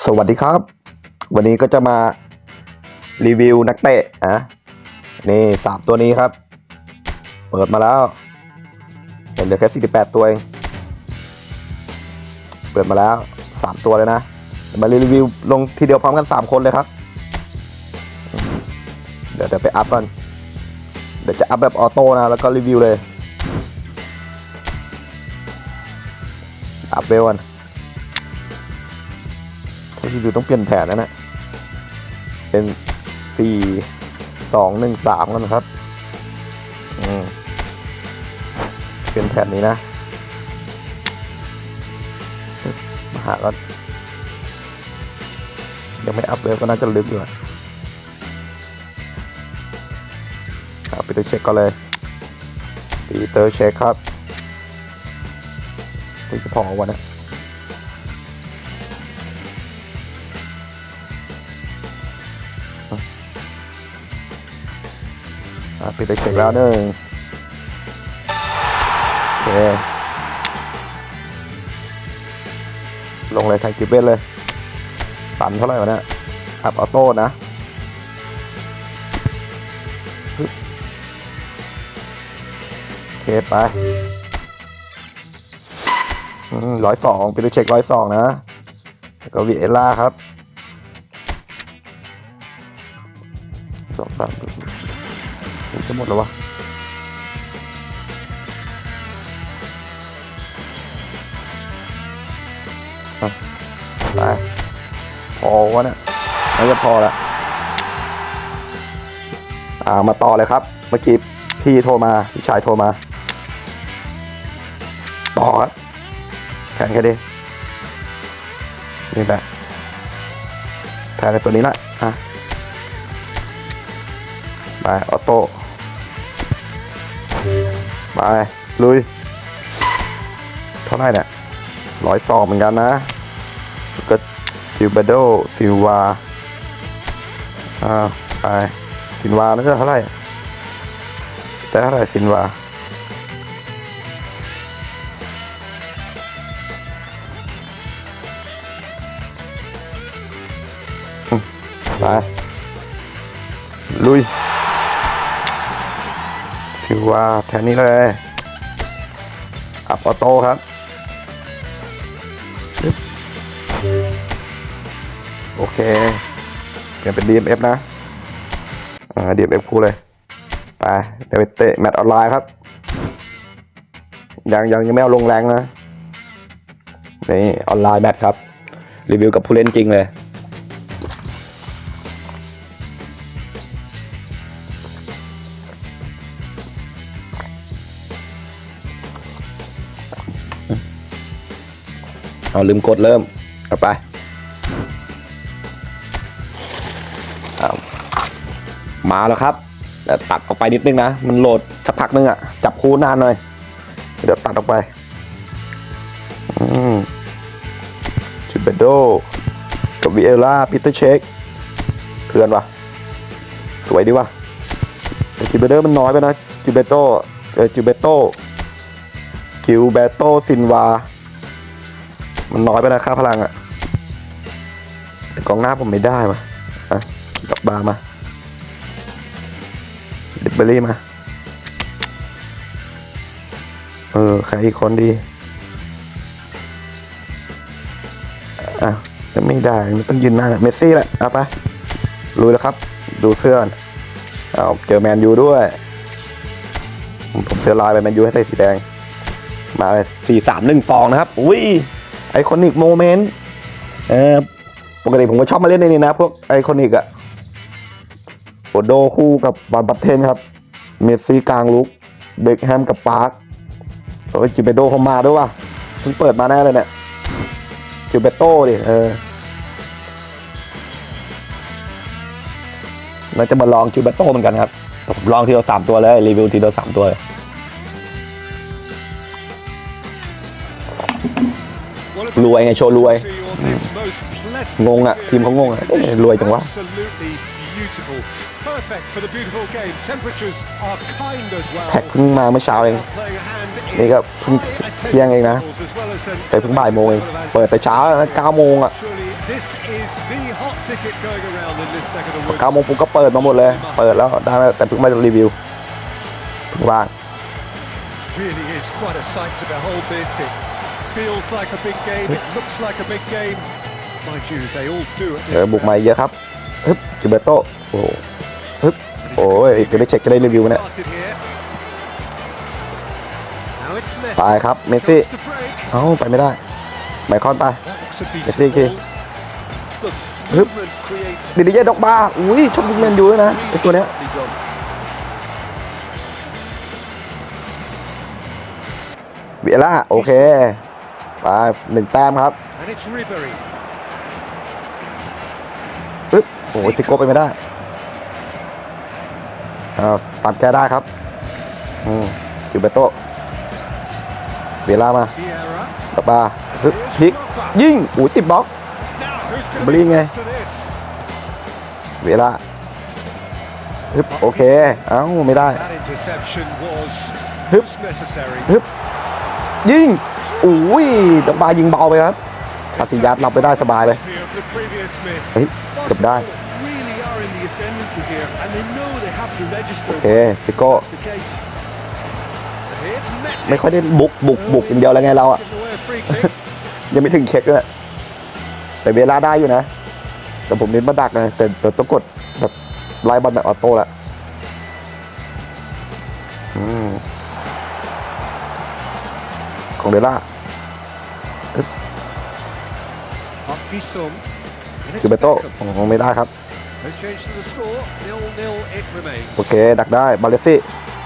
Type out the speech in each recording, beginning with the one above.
สวัสดีครับ วันนี้ก็จะมารีวิวนักเตะอะนี่สามตัวนี้ครับ เปิดมาแล้วเห็นเหลือแค่48ตัวเองเปิดมาแล้ว3ตัวเลยนะมารีวิวลงทีเดียวพร้อมกัน3คนเลยครับ เดี๋ยวเดี๋ยวไปอัพก่อนเดี๋ยวจะอัพแบบออโต้นะแล้วก็รีวิวเลยอัพเวลก่อน ถ้ารีวิวต้องเปลี่ยนแผนแล้วนะ เป็นสี่สองหนึ่งสามกันนะครับ อืมเปลี่ยนแผนนี้นะมหาก็ยังไม่อัพเลยก็น่าจะลึกอยู่อะเอาไปดูเช็คก่อนเลยปีเตอร์เช็คครับที่จะพอวันนะ ปิดไปเช็คแล้วหนึ่งโอเคลงเลยไทยกิเว่นเลยตันเท่าไหร่วะเนี่ยอัพออโต้นะโอเคไปร้อยสองไปดูเช็คร้อยสองนะ แล้วก็วีเอล่าครับสองสาม จะหมดแล้ววะไปพอวะเนี่ยน่าจะพอแล้วอ่ามาต่อเลยครับ เมื่อกี้พี่โทรมาพี่ชายโทรมา ต่อครับแผนแค่ดีนี่แหละแผนในตัวนี้ละ ไปออโต้ไปลุย เท่าไหร่เนี่ยร้อยสองเหมือนกันนะก็ฟิวเบโดฟิววาอ่าไปซินวาแล้วจะเท่าไหร่แต่เท่าไหร่ซินวาไปลุย ถือว่าแทนนี้เลยอัพออโต้ครับปึ๊บโอเคเปลี่ยนเป็น DMF นะอ่า DMF คู่เลยไปเดี๋ยวไปเตะแมตช์ออนไลน์ครับยังยังยังไม่เอาลงแรงนะนี่ออนไลน์แมตช์ครับ รีวิวกับผู้เล่นจริงเลย เอาลืมกดเริ่มเอาไปเอามาแล้วครับแต่ตัดออกไปนิดนึงนะ มันโหลดสักพักนึงอะ่ะจับคู่นานหน่อย เดี๋ยวตัดออกไปจูเบโดกับวิเอล่าปีเตอร์เชคเพื่อนวะสวยดีวะแต่จูเบโดมันน้อยไปนะจูเบโตเจอจูเบโตคิวเบโตซินวา มันน้อยไปนะค่าพลังอะกองหน้าผมไม่ได้มาอะดอกบาร์มาดิบเบอรี่มา เออ ใครอีกคนดี อะจะไม่ได้มันต้องยืนหน้าเมสซี่แหละเอาไปลุยแล้วครับ ดูเสื้อนเอาเจอแมนยูด้วย ผมเสื้อลายไปแมนยูให้ใส่สีแดง มาเลยสี่สามหนึ่งฟองนะครับ อุ้ย ไอคอนิกโมเมนต์เออปกติผมก็ชอบมาเล่นในนี้นะ พวกไอคอนิกอะโอโดคู่กับบอลบัตเทนครับ เมสซี่กลางลุก เบคแฮมกับปาร์คโอ้ยจิเบโดเขามาด้วยว่ะเพิ่งเปิดมาแน่เลยเนี่ยจิเบโต้ดิเออเราจะมาลองจิเบโต้เหมือนกันครับผมลองทีเดียวสามตัวเลย รีวิวทีเดียวสามตัวเลย รวยไงโชว์รวย งงอะทีมเขางงอะเอ๊ะรวยจังวะ แพ็คเพิ่งมาเมื่อเช้าเอง นี่ก็เพิ่งเที่ยงเองนะไปเพิ่งบ่ายโมงเอง เปิดแต่เช้าแล้วเก้าโมงอะ This is the hot ticket going around in this neck of the woods. เก้าโมงปุ๊บก็เปิดมาหมดเลย เปิดแล้วได้มาแต่เพิ่งมารีวิวเพิ่งว่าง Really is quite a sight to behold this. It feels like a big game. It looks like a big game. Mind you, they all do at เออ this บุกมา ground. เยอะครับฮึบจิเบโตโอ้โหฮึบโอ้ยจะได้เช็คจะได้รีวิวนะ Started here. Now it's ไป Messi. ครับ เมสซี่ Chance to break. เอ้า ไปไม่ได้ ไมคอนไป That looks a decent Messi, okay. ball. Look, Hup. movement creates ดิดิเย่ดอกบาอุ้ยชอบยิงแมนยูด้วยนะไอตัวเนี้ย sharply done. เวียร่า โอเค ไปหนึ่งแต้มครับ And it's Ribery. ปึ๊บโอ้โหซิโก้ไปไม่ได้อ้าวตัดแกได้ครับ อืมจิเบโตเวียร่ามา Vieira. ดอกบาฮึบพลิก ยิงอุ้ยติดบล็อก Now who's going to Bling be eh. close to this? เวียร่าฮึบโอเค เอ้า ไม่ได้ That interception was Hup. most necessary. ฮึบ ยิงอุ้ยดอกบายิงเบาไปครับคาติยัดรับไปได้สบายเลยเฮ้ยเกือบได้โอเคซิโก้ไม่ค่อยได้บุกบุกบุกอย่างเดียวแล้วไงเราอะยังไม่ถึงเช็คด้วยแต่เวลาได้อยู่นะ แต่ผมเน้นมาดักนะแต่แต่ต้องกดแบบไล่บอลแบบออโต้ละอืม ของเดล่า Up Jisung. And it's คือเบโต้ Beckham. ของไม่ได้ครับ No change to the score. Nil-nil it remains. โอเค ดักได้ บาเลซี่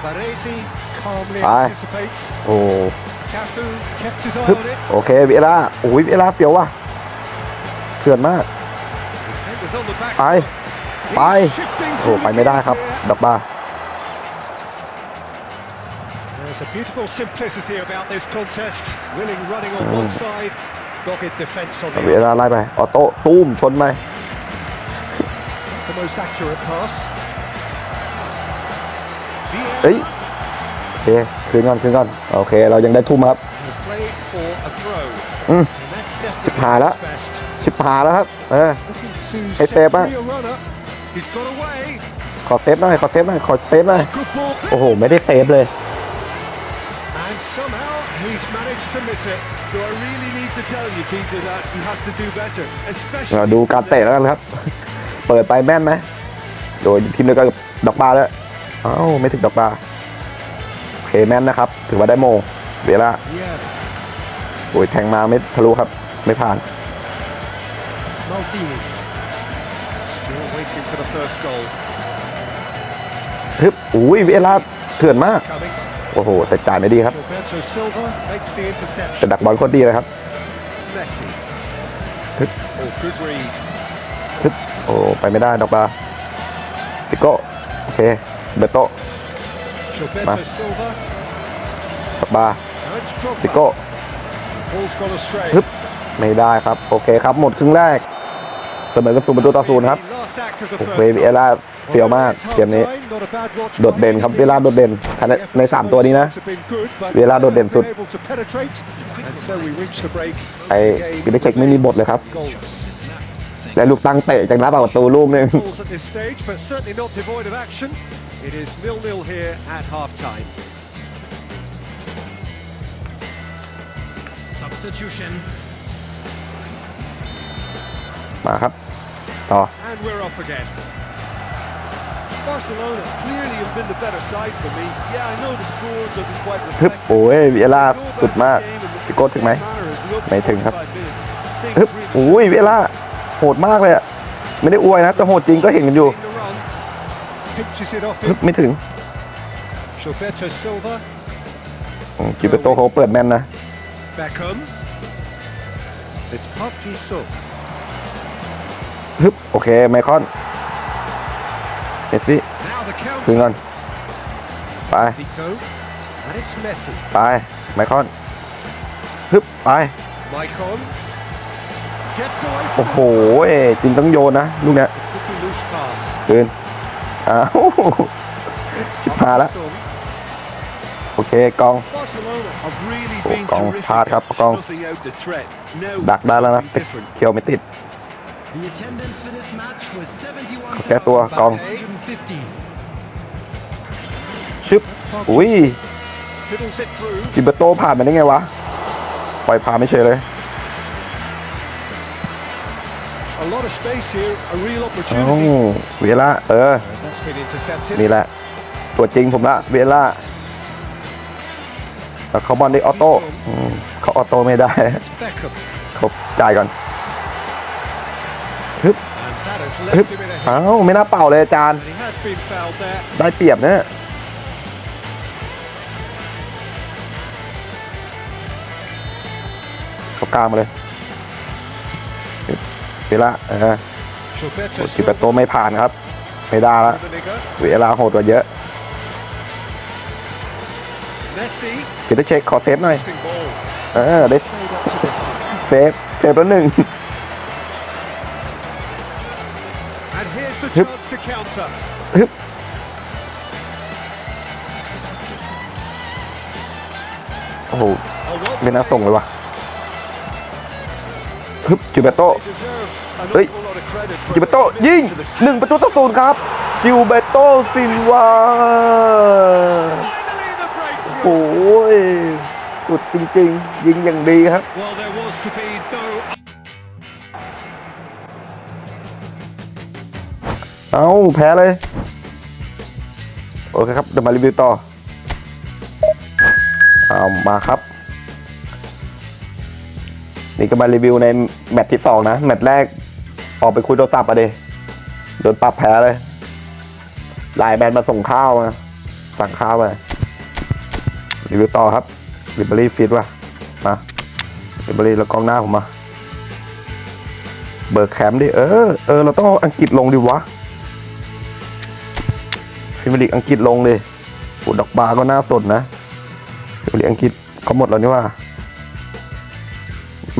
Baresi calmly Aye. anticipates. โอ้ Cafu kept his eye ฮึบ on it. โอเคเวลาโอ้ยเวลาเฟียวว่ะเถื่อนมาก Defenders on the back. ไป ไป He's shifting โอ้ through ไป the ไม่ได้ครับ games here. ดักบา There's a beautiful simplicity about this contest. Willing running on one side, dogged defence on เว the ลา other. ไล่ไป ออโต้ตูมชนไหม The most accurate pass. เฮ้ย Vieira โอเค คืนก่อน คืนก่อน โอเค เรายังได้ทุ่มครับ will play for a throw. Mm. And that's definitely high, that. his best. ชิบหายแล้วครับ เออ Looking to Hey, set Seb, ah. free a runner. He's got away. ขอเซฟหน่อย ขอเซฟหน่อย ขอเซฟหน่อย Good ball. โอ้โห ไม่ได้เซฟเลย And somehow he's managed to miss it. Do I really need to tell you, Peter, that he has to do better, เรา especially ดูการเตะแล้วกันครับ เปิดไปแม่นไหมโดยทีมเดียวกันกับดอกบาแล้วเอ้าไม่ถึงดอกบาโอเคแม่นนะครับ ถือว่าได้โมงเวลา Yeah, โอ้ยแทงมาไม่ทะลุครับ ไม่ผ่าน Maldini. Still waiting for the first goal. ฮึบอุ้ยเวลาเถื่อนมาก Coming. โอ้โหแต่จ่ายไม่ดีครับ Gilberto Silva makes the แต่ interception. ดักบอลโคตรดีเลยครับ Messi. Hup. Oh, good read. ฮึบโอ้ไปไม่ได้ดอกบาซิโก้โอเคเบโต Gilberto Ah. Silva. ดอกบา Now it's ซิโก้ Drogba. Ball's gone astray. ฮึบไม่ได้ครับ โอเคครับ หมดครึ่งแรก เสมอกันศูนย์ประตูต่อศูนย์ครับ The last act of the โอ้ first โหเว half. ลา เฟียวมาก Well, เกมนี้ half-time, not a bad watch โดดเด่นครับเวลาโดดเด่นภายในในสามตัวนี้นะ have been good, but เวลาโดดเด่นสุด able to penetrate, and so we reach the break. ไอ้กินเช็คไม่มีบทเลยครับ Goals. และลูกตั้งเตะจากนัดเป่าประตูลูกหนึง Goals at this stage, but certainly not devoid of action. It is nil-nil here at half-time. Substitution. มาครับ ต่อ Barcelona clearly have been the better side for me. Yeah, I know the score doesn't quite ฮึบ reflect. โอ้ยเวลา Go สุด back มาก to the game and look ซิ at โก้ the ถึงไหม same manner as the opening ไม่ถึงครับ45 minutes. ฮึบ Things really โอ้ย shifted. เวลาโหดมากเลยอะไม่ได้อวยนะแต่โหดจริงก็เห็นกันอยู่ Seen the run. Pinches it off ฮึบ him. ไม่ถึง Gilberto Silva. อืมกิเปโตเขาเปิดแม่นนะ Beckham. It's Park Ji-sung. ฮึบโอเคไมคอนเม สซี่ Now the คืน counter. ก่อนไป Zico. And it's Messi. ไปไมคอนฮึบไป Maicon. Gets away โอ้ from โห his เอ้ยจริงต้องโยนนะลูกเนี้ย It's a pretty loose pass. คืนอ้าวชิบหายแล้ว Sung. โอเคกอง Barcelona have really Oh, been Kong, terrific hard at up, Kong. snuffing out the threat. Now ดักได้แล้วนะ something แต่ different. เคียวไม่ติด แก้ตัวกอง 150. ชึบ อุ้ย Fiddles it through. จิเบโตผ่านมาได้ไงวะ ปล่อยผ่านไม่เฉยเลย A lot of space here, a real เอ้า opportunity. เวล่าเออ That's been intercepted. นี่แหละ ตัวจริงผมละเวล่าแต่เขาบอลได้ออโต้อืมเขาออโต้ไม่ได้ It's Beckham. เขาจ่ายก่อน เอ้าไม่น่าเป่าเลยอาจารย์ And he has been fouled there. ได้เปรียบนะเขากลางมาเลยฮึบเวลาเออ Gilberto จิเปโตไม่ผ่านครับ ไม่ได้ละ Silva, เวลาโหดกว่าเยอะ Messi. เดี๋ยวจะเช็คขอเซฟหน่อย Interesting ball. เออได้ Showed optimistic. เซฟ เซฟแล้วหนึ่ง And here's the Yep. chance to counter. ฮึบโอ้โห Oh, well ไม่น่า played. ส่งเลยว่ะฮึบจิเปโต They deserve an Hey. awful lot of credit for จิเปโต bringing ยิง to the หนึ่งประตูต่อศูนย์ครับ จิวเบโตซินวา Finally the breakthrough. โอ้ยสุดจริง ๆ ยิงอย่างดีครับ เอาแพ้เลย โอเคครับเดี๋ยวมารีวิวต่อ เอามาครับ นี่ก็มารีวิวในแมตช์ที่สองนะ แมตช์แรกออกไปคุยโทรศัพท์อะเดโดนปรับแพ้เลยไลน์แมนมาส่งข้าวมาสั่งข้าวมารีวิวต่อครับริบรี่ฟิตว่ะมาริบรี่แล้วกองหน้าผมมา เบิร์กแคมดิเออเออเราต้องอังกฤษลงดิวะ พิมพ์ลีกอังกฤษลงเลยโอ้ดอกบาก็น่าสนนะพิมพ์ลีกอังกฤษเขาหมดแล้วนี่ว่า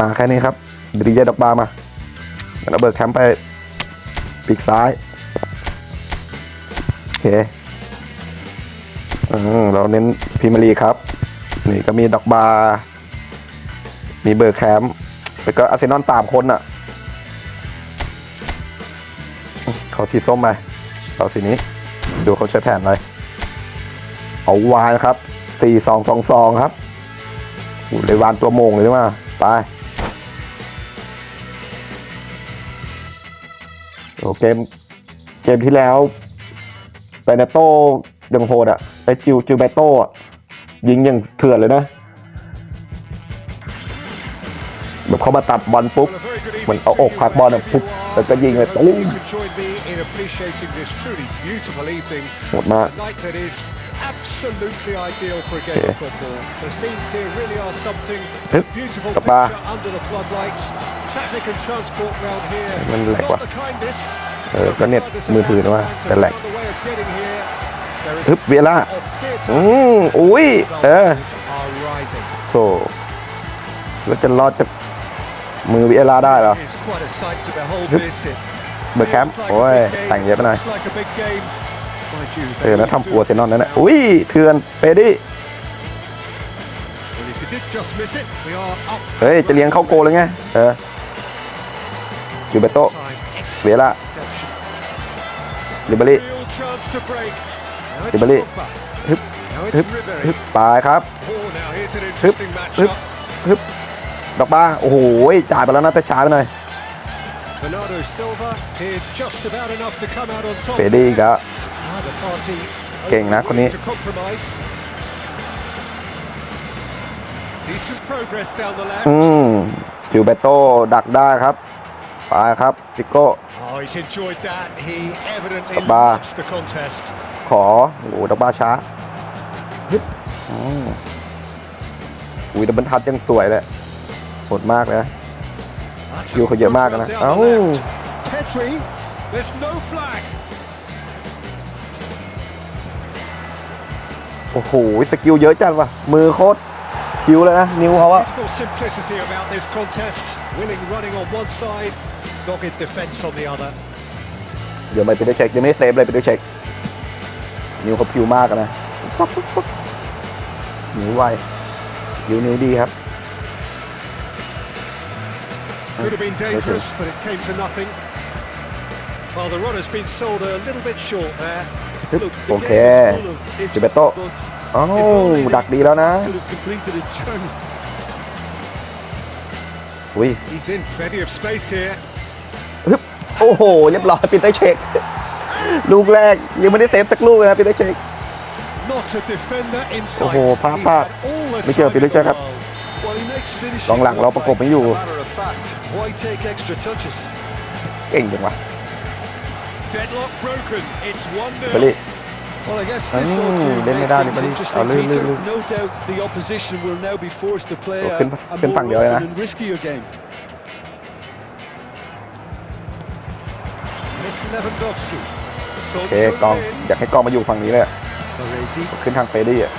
มาแค่นี้ครับดีเยดอกบามาแล้วเอาเบิร์กแคมป์ไปปีกซ้าย โอเคอืมเราเน้นพรีเมียร์ลีครับ นี่ก็มีดอกบามีเบิร์กแคมป์แล้วก็อาร์เซนอลตามคนอะเขาสีส้มไปเขาสีนี้ ดูเขาใช้แผนอะไร เอาวานครับสี่สองสองสองครับอ้เลยวานตัวโมงเลยว่าไปโอเกมเกมที่แล้วเปนโต้ยังโหดอะไอจิวจิวเบโต้ยิงอย่างเถื่อนเลยนะ แบบเขามาตัดบอลปุ๊บ Well, a very good evening เหมือนเอาอก to you พักบอลอะ wherever ปุ๊บ you are. แล้วก็ยิงเลย I hope ตุ้ง You can join me in appreciating this truly beautiful evening. โหดมาก A night that is absolutely ideal for a game Yeah. of football. The scenes here really are something. Yep. Beautiful Gấp ba. picture under the floodlights. Traffic and transport round here. มันแหลก Not ว่ะ the kindest. เออก็เน็ตมือถือนะว่าแต่แหลก Found a way of getting here. There is ฮึบเวล่า of theatre. อืมอุ้ยเออ Goals are rising. โธ่แล้วจะรอดจาก มือวิเอลาได้เหรอ It's quite a sight to behold Yep. this. It เบอร์แคมป์ feels like a โอ้ย big game. แต่งเยอะไปหน่อย Looks like a big game. Mind you, เออ they แล้ว all ทำ do ปัวเซนนอนนั่น this นะ now. อุ้ยเถื่อนเปดี้ Well, if you did just miss it, we are up. เฮ้ย จะเลี้ยงเข้าโกเลยไง เออยูเบโต Time. เวล่า Exception. ลิเบอรี่ Real chance to break. Now it's Dybala. Pogba. ฮึบ Now ฮึ it's บ Ribery. ฮึบตายครับ Oh, now here's an ฮึบ interesting ฮึบ matchup. ฮึบ ดอกบาร์โอ้โหจ่ายไปแล้วนะแต่ช้าไปหน่อย Bernardo Silva did just about enough to come out on top. เปดี้ก็ Neither party เก่งนะคนนี้ to compromise. Decent progress down the left. อืมจิวเบโตดักได้ครับไปครับซิโก้ Oh, he's enjoyed that. He evidently Ba. loves the contest. ขอโอ้โหดอกบาร์ช้าฮึบอืมอุ้ยดับเบิลทัชยังสวยเลย โหดมากเลยนะ That's Vô khởi dở ma cái này. down the Ấu. left. Pedri, there's no flag. โอ้โห สกิลเยอะจัดว่ะ มือโคตรคิวเลยนะ นิ้วเขาอะ Beautiful simplicity about this contest. Willing running on one side, dogged defence on the other. เดี๋ยวไปไปดูเช็คยังไม่ได้เซฟเลยไปดูเช็ค นิ้วเขาพิวมากอะนะปุ๊บปุ๊บปุ๊บนิ้วไวนิ้วนิ้วดีครับ Could have been dangerous, but it came to nothing. Well, the run has been sold a little bit short there. ฮึบ Look, โอ the เค game is full of ifs, จิเบโต buts. อ้าว If only the ดักดีแล้วนะ pass could have completed its journey. อุ้ย He's in plenty of space here. ฮึบโอ้โห เรียบร้อยปีเตอร์เช็คลูกแรกยังไม่ได้เซฟสักลูกเลยนะปีเตอร์เช็ค Not a defender in sight. โอ้โหพลาด He พลาด had all the ไม่เจอ time ปี in เตอร์ the เช็คครับ world. Well, he makes finishing กองหลังเราประกบไม่อยู่ look like a matter of fact. Why take extra touches? เก่งจังวะ Deadlock broken. It's 1 ไป 0 ดิ Well, I guess Mm, this ought to then make they don't things even- interesting, oh, look, Peter. look, look. No doubt the opposition will now be forced to play Oh, a,ขึ้น a ขึ้น more ฝั่งเดียวเลย open นะ and riskier game. It's Lewandowski. โอเคกอง อยากให้กองมาอยู่ฝั่งนี้เลยอะ Baresi. ขึ้นทางเฟรดี้อ่ะ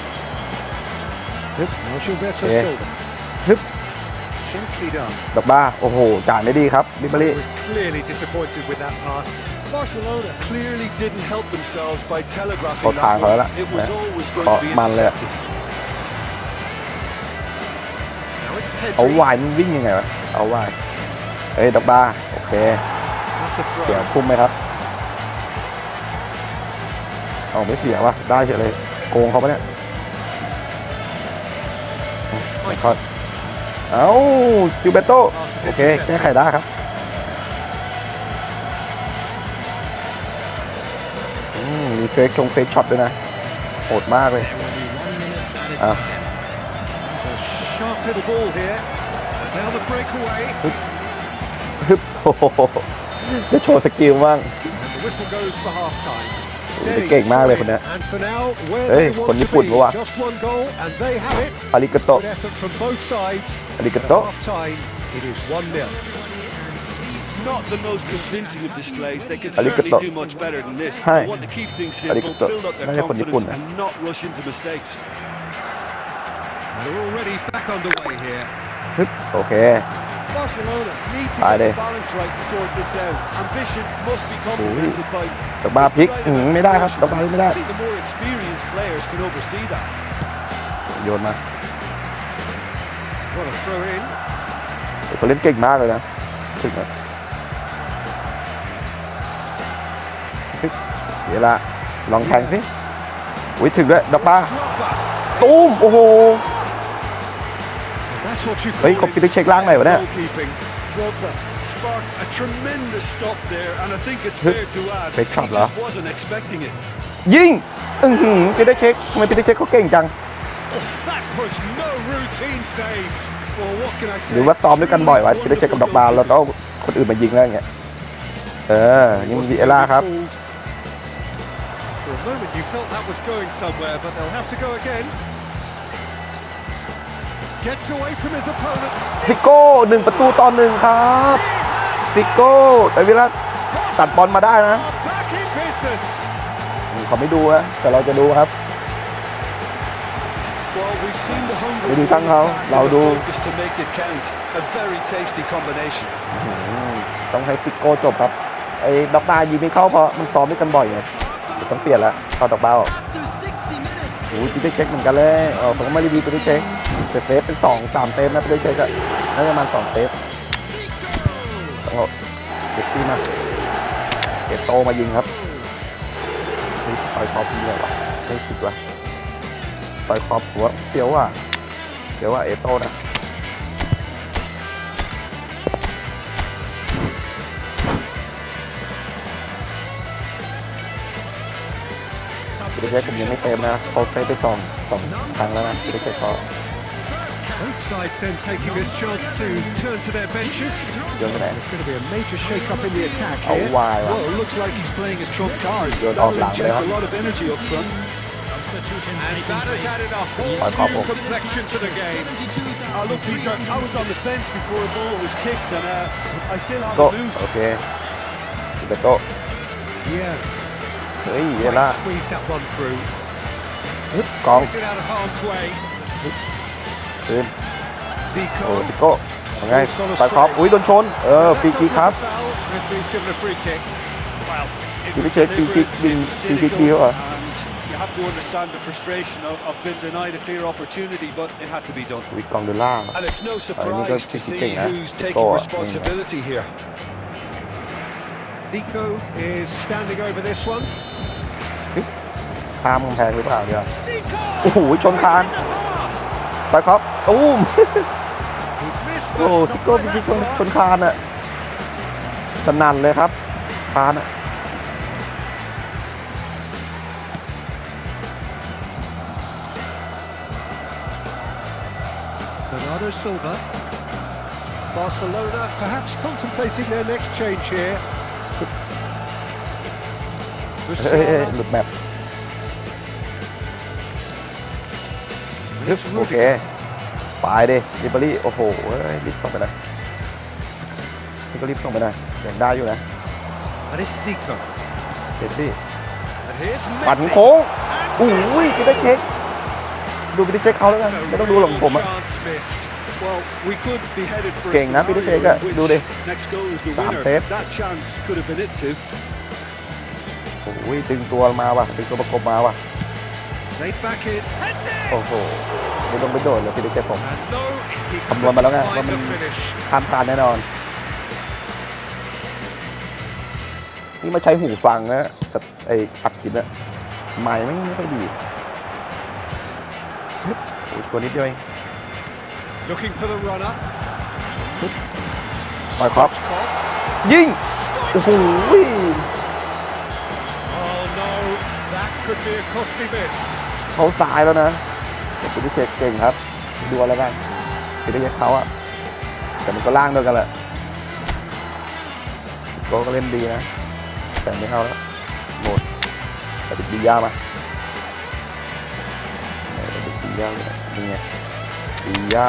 Now Gilberto Yeah. Silva. ฮึบ Gently done. ดอกบ้า โอ้โห จ่ายไม่ดีครับบิบเบอรี่ Was clearly disappointed with that pass. Barcelona clearly didn't help themselves by telegraphing Có thang that rồi one. đó. It was Nè. always going Có to be man lên ạ. intercepted. Now it's เอา Pedri. วายมันวิ่งยังไงวะ เอาวายเอ้ยดอกบ้า โอเค That's a เสีย throw. คุ้มไหมครับ เอาไม่เสียวะได้เฉยเลย โกงเขาปะเนี่ยไม่ค่อย เอาจิวเบโตโอเคแก้ไขได้ครับมีเฟซชงเฟซช็อตด้วยนะโหดมากเลยอะฮึบฮึบโอ้โหจะโชว์สกิลบ้าง And the whistle goes for half time. เก่งมากเลยคนเนี้ย And for now, where เฮ้ย they คน want ญี่ to ปุ่น be. ปะวะ Just one goal, and they have it. อาริกาโต Good effort from both sides. อาริกา At โต half time, it is 1 0. Not the most convincing of displays. They can Arigato. certainly do much better than this. Hai. They want to keep things simple, Arigato. build up their Đây là คนญี่ปุ่น confidence, นะ and not rush into mistakes. They're already back underway here. ฮึบโอเค Barcelona need to Ai get đây? the balance right to sort this out. Ambition must be complemented by ดอกบ้าพลิกอืมไม่ได้ครับดอกบ้าไม่ได้ I think the more experienced players can oversee that. โยนมา What a throw in. เขาเล่นเก่งมากเลยนะถึงนะฮึบเดี๋ยวละลองแทงสิอุ้ยถึงด้วยดอกบ้า Drogba. ตูมโอ้โห That's what you เฮ้ย call เขาไปเช็คล่างไหนวะเนี่ย goalkeeping. Drogba sparked a tremendous stop there, and I think it's ฮึบ fair to add Big he shot, just đó. wasn't expecting it. ยิงอือหือปีเตอร์เช็คทำไมปีเตอร์เช็คเขาเก่งจัง That was no routine save. Well, what can I say? หรือว่าซ้อมด้วยกันบ่อยวะปีเตอร์เช็คกับดอกบาแล้วก็เอาคนอื่นมายิงแล้วอย่างเงี้ยเออนี่มันวีเอล่าครับ For a moment you felt that was going somewhere, but they'll have to go again. ซิโก้หนึ่งประตูต่อหนึ่งครับซิโก้แต่เวลาตัดบอลมาได้นะ Are back in business. เขาไม่ดูนะแต่เราจะดูครับ Well, we've seen the hunger ไม่ to ดู go ตั้งเขา back เรา and the ดู focus to make it count. A very tasty combination. ต้องให้ซิโก้จบครับ ไอ้ด็อกบายิงไม่เข้าเพราะมันซ้อมด้วยกันบ่อยไงเดี๋ยวต้องเปลี่ยนละเอาด็อกบาออก After 60 minutes. โอ้ยปีเตอร์เช็คเหมือนกันเลยเออผมก็ไม่รีวิวปีเตอร์เช็ค แต่เซฟเป็นสองสามเซฟนะปีเตอร์เช็คอะน่าจะประมาณสองเซฟต้องเด็กที่มาเอโตมายิงครับต่อยคอพี่เลยวะไม่ผิดวะต่อยคอหัวเสียวว่ะเสียวว่ะเอโตนะปีเตอร์เช็คผมยังไม่เซฟนะเขาเซฟไปสองสองครั้งแล้วนะปีเตอร์เช็คเขา Both sides then taking this chance to turn to their benches. โยนไปไหน There's going to be a major shake-up in the attack เอา here. วายวะ Well, it looks like he's playing his trump card. You're That'll not allowed inject there. a lot of energy up front. Substitutions And taking that has place. added a whole By new Pablo. complexion to the game. Uh, look, Peter, I was on the fence before the ball was kicked, and uh, I still โต haven't moved. โอเคปีเตอร์โต Yeah, เฮ้ยเยล่า might squeeze that one through. กอง Puts it out of harm's way. คืนโอ้ Zico. ซิโก้ยังไงไปครอบอุ้ยโดนชน เออฟรีคิกครับ Foul. Referee's given a free kick. Well, it Did was he take free kick deliberate, being- it was free kick cynical, deal, uh? and you have to understand the frustration of, of being denied a clear opportunity, but it had to be done. วิกกองเดล่า And it's no need to surprise to stick it see in, eh? who's Go taking on, responsibility here. Zico is standing over this one. ข้ามกำแพงหรือเปล่าเนี่ย Zico! โอ้โหชนคาน In the half. ไปครับตูมโอ้ซิโก้พิชิตชนคานอะสนันเลยครับคานอะเบนาร์โดซิลวา Barcelona perhaps contemplating their next change here. หลุดแบบ โอเค Rudiger. ไปดิลิเบอรี่โอ้โหเฮ้ยรีบส่งไปเลยนี่ก็รีบส่งไปเลยยังได้อยู่นะ And it's Zico. เด็ดซี่ And here's ปั่น Messi. โค้งโอ้ยไปได้เช็คดูไปได้เช็คเขาแล้วกันไม่ต้องดูหรอกผมอะ Chance missed. Well, we could be headed for a เก่งนะปีเตอร์เชค scenario อะ in which ดูดิ next goal is the Tạm winner. xếp. That chance could have been it too. โอ้ยดึงตัวมาว่ะดึงตัวประกบมาว่ะ โอ้โหไม่ต้องไปโดดเลยพี่ได้เช็คผม And no, he คำนวณมาแล้วไง couldn't ว่า find มัน the finish. ข้ามผ่านแน่นอน นี่มาใช้หูฟังนะกับไออัดคลิปอะไม้ไม่ไม่ค่อยดีโอ้ยตัวนิดเดียวเอง Looking for the runner. Mike Klopp. Stoichkov. ยิงโอ้โห Oh no, that could be a costly miss. เขาตายแล้วนะแต่พี่ได้เช็คเก่งครับ ดูเอาแล้วกันพี่ได้เช็คเขาอะแต่มันก็ล่างด้วยกันแหละโกก็เล่นดีนะ แต่ไม่เข้าแล้วหมดแต่ดิดีย่ามาต่ดิดีย่าเลยนี่ไงดีย่า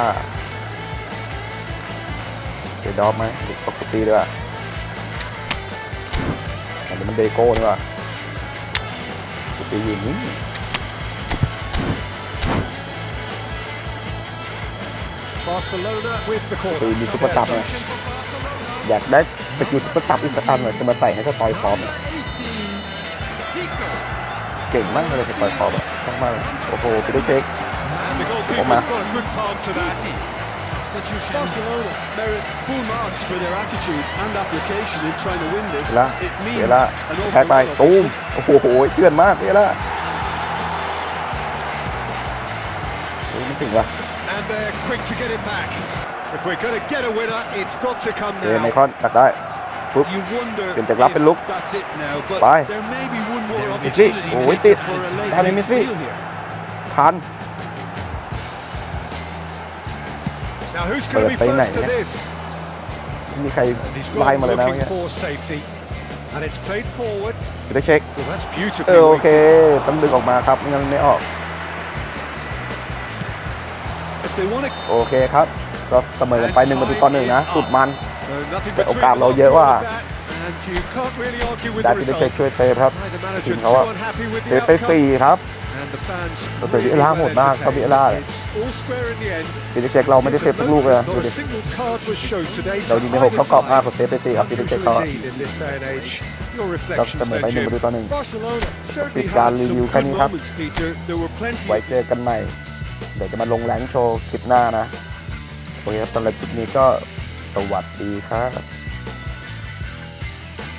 เดดอฟไหมหรือปกติด้วยอะอันนี้มันเดโก้นี่ว่ะปกติอยู่นี่ Barcelona with the corner. ปีมีซุปเปอร์ตับไงอยากได้สกิลซุปเปอร์ตับอีกสักอันหน่อยจะมาใส่ให้สตอยพร้อมอะ Zico. เก่งมากเลยสตอยพร้อมอะมากมากเลยโอ้โหไปได้เช็ค And the goalkeeper's Oma. got a good palm to that. Substitution. Barcelona merit full marks for their attitude and application in trying to win เว this. ลา It เว means ลา an แพ้ไป awful lot, ตูม obviously. โอ้โหเชื่อนมากเวลาโอ้ยไม่ถึงว่ะ And they're quick to get it back. If we're going to get a winner, it's got to come เจไม now. คอนตัดได้ปุ๊บ You wonder เปลี่ยนจากรับเป็นลุก if that's it now, but Bye. there may be one more Messi. opportunity Oh, Peter, it did. for a late, Danny late Messi. steal here. ทัน Now, who's going to be Pero está first ahí, to ¿eh? this? ไม่มีใคร And he's ไล่ gone มาเลยนะเมื่อ looking กี้ for safety. And it's played forward. ไปได้เช็ค Well, that's เอ beautifully อโอเค weighted. ต้องดึงออกมาครับไม่งั้นไม่ออก โอเคครับ ก็เสมอกันไปหนึ่งประตูต่อหนึ่งนะ สุดมัน So nothing Pero between Carlo them lleva- after all of that, And you can't really argue with ได้ the ไปได้เช็ค result. ช่วยเซฟครับ Neither manager ทีม too เขาอะ unhappy with เซ the ฟไป outcome. สี่ครับ And the fans แต่ really วิเอล่าโหด well มากครับวิเอล่า entertained. It's all square in the end. ปีได้เช็คเราไม่ได้เซฟสักลูกเลยนะ Not ดู a ดิ single card was shown today. เรายิงไปหกเท่ากรอบห้าผมเซฟไปสี่ครับปีได้เช็ค Unusual เขาอะ indeed in this day and age. Your ก็ reflections เสมอไป then, หนึ่ง Jim. ประตูต่อหนึ่ง Barcelona certainly ปิดการ had รีวิว some แค่ good นี้ครับ moments, Peter. There were plenty ไว้เจอกันใหม่ เดี๋ยวจะมาลงแรงโชว์คลิปหน้านะ โอเคครับสำหรับคลิปนี้ก็สวัสดีครับ